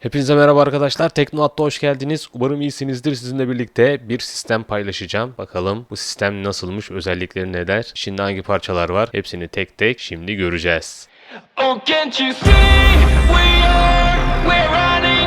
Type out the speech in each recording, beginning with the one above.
Hepinize merhaba arkadaşlar. Teknoat'ta hoş geldiniz. Umarım iyisinizdir. Sizinle birlikte bir sistem paylaşacağım. Bakalım bu sistem nasılmış, özellikleri neler, şimdi hangi parçalar var hepsini tek tek şimdi göreceğiz. Oh, can't you see we are we're running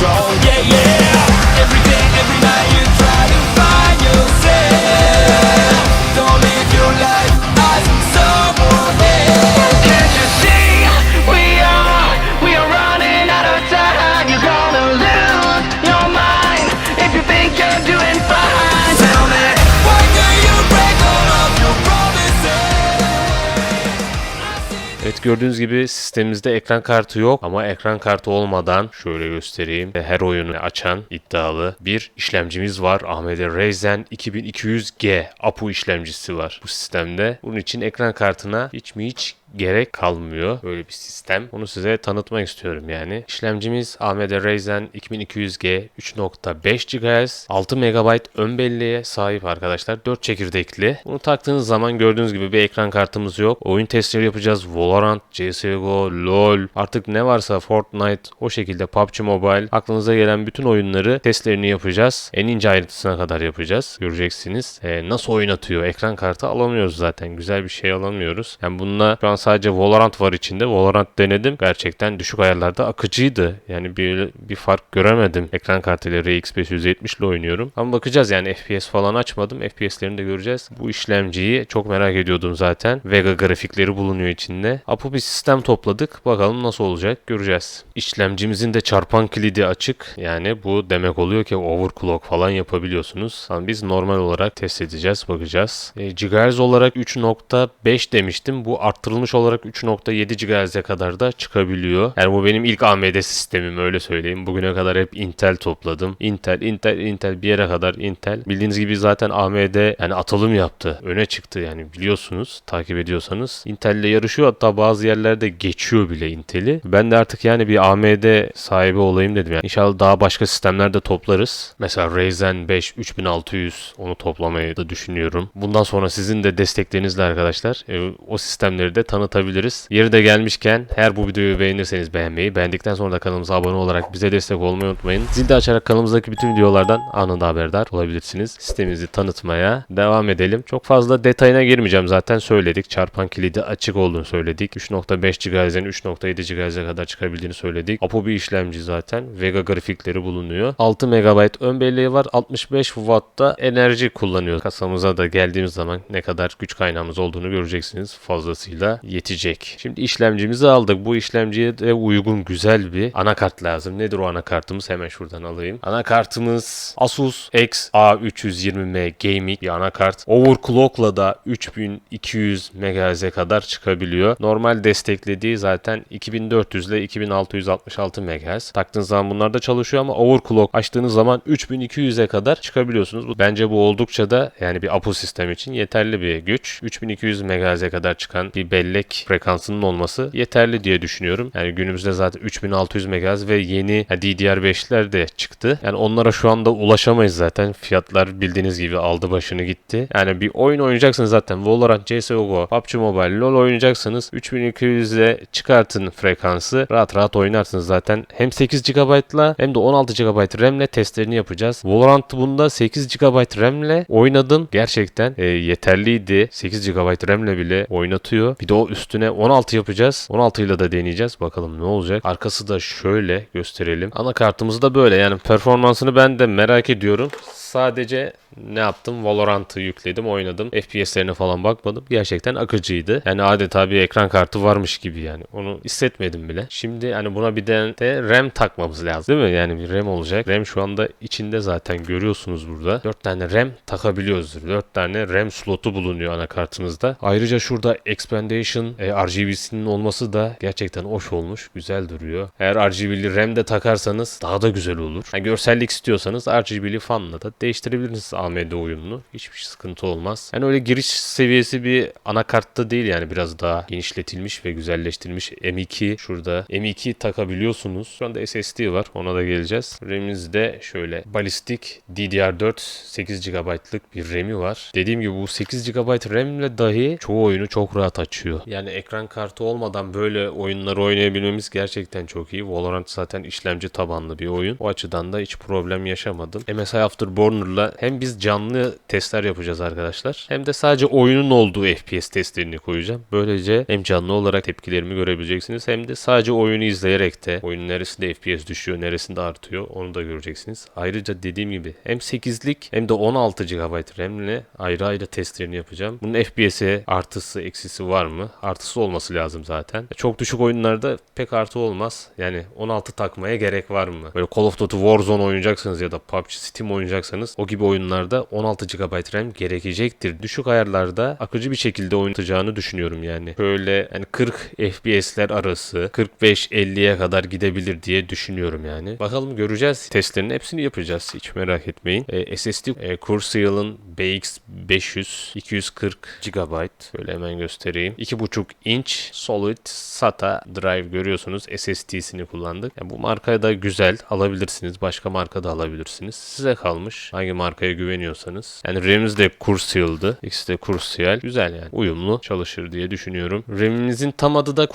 control. Gördüğünüz gibi sistemimizde ekran kartı yok ama ekran kartı olmadan şöyle göstereyim. Her oyunu açan iddialı bir işlemcimiz var. AMD Ryzen 2200G APU işlemcisi var bu sistemde. Bunun için ekran kartına hiç mi hiç gerek kalmıyor. Böyle bir sistem. Onu size tanıtmak istiyorum yani. İşlemcimiz AMD Ryzen 2200G 3.5 GHz 6 MB ön belleğe sahip arkadaşlar. 4 çekirdekli. Bunu taktığınız zaman gördüğünüz gibi bir ekran kartımız yok. Oyun testleri yapacağız. Valorant, CSGO, LoL artık ne varsa Fortnite o şekilde PUBG Mobile aklınıza gelen bütün oyunları testlerini yapacağız. En ince ayrıntısına kadar yapacağız. Göreceksiniz. Ee, nasıl oynatıyor? Ekran kartı alamıyoruz zaten. Güzel bir şey alamıyoruz. Yani bununla şu an sadece Valorant var içinde. Valorant denedim. Gerçekten düşük ayarlarda akıcıydı. Yani bir, bir fark göremedim. Ekran kartıyla RX 570 ile oynuyorum. Ama bakacağız yani FPS falan açmadım. FPS'lerini de göreceğiz. Bu işlemciyi çok merak ediyordum zaten. Vega grafikleri bulunuyor içinde. Apo bir sistem topladık. Bakalım nasıl olacak göreceğiz. İşlemcimizin de çarpan kilidi açık. Yani bu demek oluyor ki overclock falan yapabiliyorsunuz. Ama biz normal olarak test edeceğiz, bakacağız. E, GHz olarak 3.5 demiştim. Bu arttırılmış olarak 3.7 GHz'e kadar da çıkabiliyor. Yani bu benim ilk AMD sistemim öyle söyleyeyim. Bugüne kadar hep Intel topladım. Intel, Intel, Intel bir yere kadar Intel. Bildiğiniz gibi zaten AMD yani atılım yaptı. Öne çıktı yani biliyorsunuz takip ediyorsanız. Intel ile yarışıyor hatta bazı yerlerde geçiyor bile Intel'i. Ben de artık yani bir AMD sahibi olayım dedim. Yani İnşallah daha başka sistemlerde toplarız. Mesela Ryzen 5 3600 onu toplamayı da düşünüyorum. Bundan sonra sizin de desteklerinizle arkadaşlar e, o sistemleri de tanıtabiliriz. Yeri de gelmişken her bu videoyu beğenirseniz beğenmeyi, beğendikten sonra da kanalımıza abone olarak bize destek olmayı unutmayın. Zil de açarak kanalımızdaki bütün videolardan anında haberdar olabilirsiniz. Sistemimizi tanıtmaya devam edelim. Çok fazla detayına girmeyeceğim zaten söyledik. Çarpan kilidi açık olduğunu söyledik. 3.5 GHz'den 3.7 GHz'e kadar çıkabildiğini söyledik. Apo bir işlemci zaten. Vega grafikleri bulunuyor. 6 MB ön belleği var. 65 Watt'ta enerji kullanıyor. Kasamıza da geldiğimiz zaman ne kadar güç kaynağımız olduğunu göreceksiniz. Fazlasıyla yetecek. Şimdi işlemcimizi aldık. Bu işlemciye de uygun güzel bir anakart lazım. Nedir o anakartımız? Hemen şuradan alayım. Anakartımız Asus XA320M Gaming bir anakart. Overclock'la da 3200 MHz'e kadar çıkabiliyor. Normal desteklediği zaten 2400 ile 2666 MHz. Taktığınız zaman bunlar da çalışıyor ama overclock açtığınız zaman 3200'e kadar çıkabiliyorsunuz. Bence bu oldukça da yani bir APU sistem için yeterli bir güç. 3200 MHz'e kadar çıkan bir bellek frekansının olması yeterli diye düşünüyorum. Yani günümüzde zaten 3600 MHz ve yeni yani DDR5'ler de çıktı. Yani onlara şu anda ulaşamayız zaten. Fiyatlar bildiğiniz gibi aldı başını gitti. Yani bir oyun oynayacaksınız zaten. Valorant, CSGO, PUBG Mobile, LoL oynayacaksınız. 3200'e çıkartın frekansı. Rahat rahat oynarsınız zaten. Hem 8 GB'la hem de 16 GB RAM'le testlerini yapacağız. Valorant bunda 8 GB RAM'le oynadım. Gerçekten e, yeterliydi. 8 GB RAM'le bile oynatıyor. Bir de o üstüne 16 yapacağız. 16 ile de deneyeceğiz. Bakalım ne olacak. Arkası da şöyle gösterelim. Anakartımız da böyle. Yani performansını ben de merak ediyorum. Sadece ne yaptım? Valorant'ı yükledim, oynadım. FPS'lerine falan bakmadım. Gerçekten akıcıydı. Yani adeta bir ekran kartı varmış gibi yani. Onu hissetmedim bile. Şimdi hani buna bir de, RAM takmamız lazım değil mi? Yani bir RAM olacak. RAM şu anda içinde zaten görüyorsunuz burada. 4 tane RAM takabiliyoruz. 4 tane RAM slotu bulunuyor anakartımızda. Ayrıca şurada Expandation e, RGB'sinin olması da gerçekten hoş olmuş. Güzel duruyor. Eğer RGB'li RAM de takarsanız daha da güzel olur. Yani görsellik istiyorsanız RGB'li fanla da değiştirebilirsiniz AMD uyumlu. Hiçbir sıkıntı olmaz. Yani öyle giriş seviyesi bir anakartta değil yani biraz daha genişletilmiş ve güzelleştirilmiş M2 şurada M2 takabiliyorsunuz. Şu anda SSD var. Ona da geleceğiz. RAM'imiz de şöyle balistik DDR4 8 GB'lık bir RAM'i var. Dediğim gibi bu 8 GB RAM'le dahi çoğu oyunu çok rahat açıyor. Yani ekran kartı olmadan böyle oyunları oynayabilmemiz gerçekten çok iyi. Valorant zaten işlemci tabanlı bir oyun. O açıdan da hiç problem yaşamadım. MSI Afterburner'la hem biz canlı testler yapacağız arkadaşlar. Hem de sadece oyunun olduğu FPS testlerini koyacağım. Böylece hem canlı olarak tepkilerimi görebileceksiniz hem de sadece oyunu izleyerek de oyunun neresinde FPS düşüyor, neresinde artıyor onu da göreceksiniz. Ayrıca dediğim gibi hem 8'lik hem de 16 GB RAM'le ayrı ayrı testlerini yapacağım. Bunun FPS'e artısı eksisi var mı? Artısı olması lazım zaten. Çok düşük oyunlarda pek artı olmaz. Yani 16 takmaya gerek var mı? Böyle Call of Duty Warzone oynayacaksınız ya da PUBG Steam oynayacaksanız o gibi oyunlarda 16 GB RAM gerekecektir. Düşük ayarlarda akıcı bir şekilde oynatacağını düşünüyorum yani. Böyle yani 40 FPS'ler arası 45-50'ye kadar gidebilir diye düşünüyorum yani. Bakalım göreceğiz. Testlerin hepsini yapacağız. Hiç merak etmeyin. E, SSD e, Crucial'ın BX500 240 GB. Böyle hemen göstereyim. 2.5 inç Solid SATA drive görüyorsunuz. SSD'sini kullandık. Yani bu marka da güzel. Alabilirsiniz. Başka marka da alabilirsiniz. Size kalmış. Hangi markaya güveniyorsanız. Yani RAM'imiz de Crucial'dı. İkisi de Crucial. Güzel yani. Uyumlu çalışır diye düşünüyorum. RAM'imizin tam adı da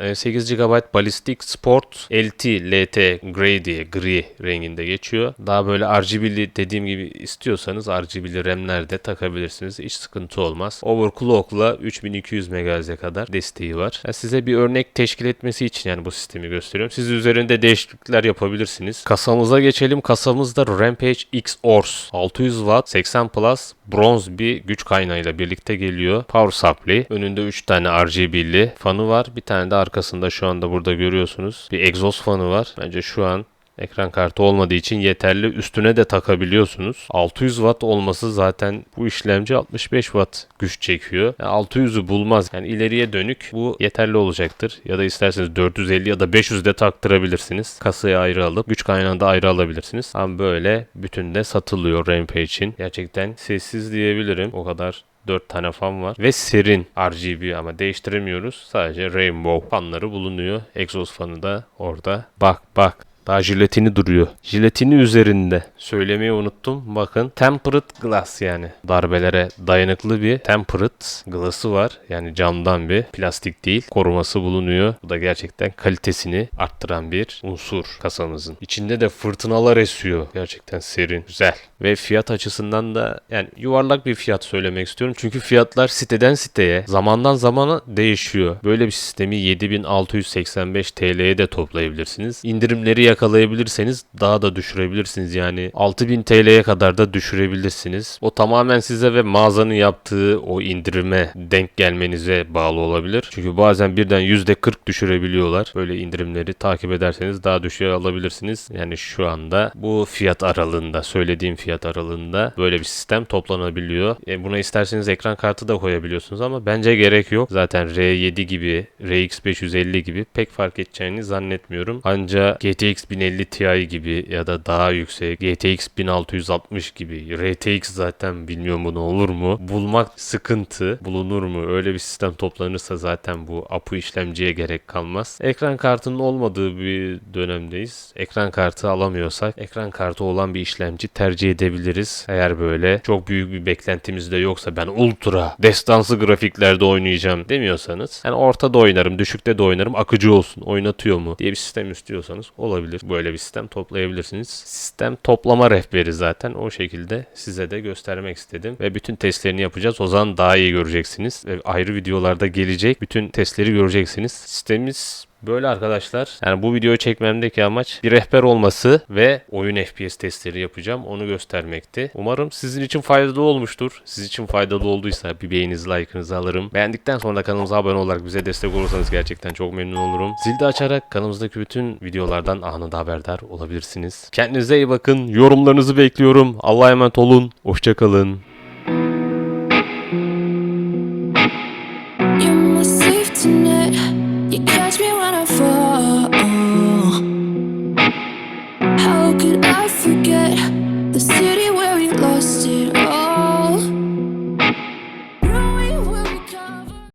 e, 8 GB Ballistic Sport LT LT Grey diye gri renginde geçiyor. Daha böyle RGB'li dediğim gibi istiyorsanız RGB'li RAM'ler de takabilirsiniz. Hiç sıkıntı olmaz. Overclock'la 3200 MHz'e kadar desteği var. Yani size bir örnek teşkil etmesi için yani bu sistemi gösteriyorum. Siz üzerinde değişiklikler yapabilirsiniz. Kasamıza geçelim. Kasamızda Rampage X Ors 600 Watt 80 Plus bronz bir güç kaynağıyla birlikte geliyor. Power supply. Önünde 3 tane RGB'li fanı var. Bir tane de arkasında şu anda burada görüyorsunuz. Bir egzoz fanı var. Bence şu an Ekran kartı olmadığı için yeterli. Üstüne de takabiliyorsunuz. 600 watt olması zaten bu işlemci 65 watt güç çekiyor. Yani 600'ü bulmaz. Yani ileriye dönük bu yeterli olacaktır. Ya da isterseniz 450 ya da 500 de taktırabilirsiniz. Kasayı ayrı alıp güç kaynağını da ayrı alabilirsiniz. Ama böyle bütün de satılıyor Rampage için. Gerçekten sessiz diyebilirim. O kadar 4 tane fan var ve serin RGB ama değiştiremiyoruz. Sadece rainbow fanları bulunuyor. Egzoz fanı da orada. Bak bak. Daha jiletini duruyor. Jiletini üzerinde. Söylemeyi unuttum. Bakın tempered glass yani. Darbelere dayanıklı bir tempered glass'ı var. Yani camdan bir plastik değil. Koruması bulunuyor. Bu da gerçekten kalitesini arttıran bir unsur kasamızın. İçinde de fırtınalar esiyor. Gerçekten serin. Güzel. Ve fiyat açısından da yani yuvarlak bir fiyat söylemek istiyorum. Çünkü fiyatlar siteden siteye zamandan zamana değişiyor. Böyle bir sistemi 7685 TL'ye de toplayabilirsiniz. İndirimleri yakalayabilirseniz daha da düşürebilirsiniz. Yani 6000 TL'ye kadar da düşürebilirsiniz. O tamamen size ve mağazanın yaptığı o indirime denk gelmenize bağlı olabilir. Çünkü bazen birden %40 düşürebiliyorlar. Böyle indirimleri takip ederseniz daha düşüğe alabilirsiniz. Yani şu anda bu fiyat aralığında söylediğim fiyat aralığında böyle bir sistem toplanabiliyor. E buna isterseniz ekran kartı da koyabiliyorsunuz ama bence gerek yok. Zaten R7 gibi, RX 550 gibi pek fark edeceğini zannetmiyorum. Ancak GTX 1050 Ti gibi ya da daha yüksek GTX 1660 gibi RTX zaten bilmiyorum bu ne olur mu? Bulmak sıkıntı. Bulunur mu? Öyle bir sistem toplanırsa zaten bu APU işlemciye gerek kalmaz. Ekran kartının olmadığı bir dönemdeyiz. Ekran kartı alamıyorsak ekran kartı olan bir işlemci tercih edebiliriz. Eğer böyle çok büyük bir beklentimiz de yoksa ben ultra destansı grafiklerde oynayacağım demiyorsanız yani ortada oynarım, düşükte de oynarım, akıcı olsun, oynatıyor mu diye bir sistem istiyorsanız olabilir. Böyle bir sistem toplayabilirsiniz. Sistem toplama rehberi zaten o şekilde size de göstermek istedim ve bütün testlerini yapacağız. O zaman daha iyi göreceksiniz. Ve ayrı videolarda gelecek. Bütün testleri göreceksiniz. Sistemimiz Böyle arkadaşlar. Yani bu videoyu çekmemdeki amaç bir rehber olması ve oyun FPS testleri yapacağım. Onu göstermekti. Umarım sizin için faydalı olmuştur. Siz için faydalı olduysa bir beğeninizi, like'ınızı alırım. Beğendikten sonra kanalımıza abone olarak bize destek olursanız gerçekten çok memnun olurum. Zil de açarak kanalımızdaki bütün videolardan anında haberdar olabilirsiniz. Kendinize iyi bakın. Yorumlarınızı bekliyorum. Allah'a emanet olun. Hoşçakalın.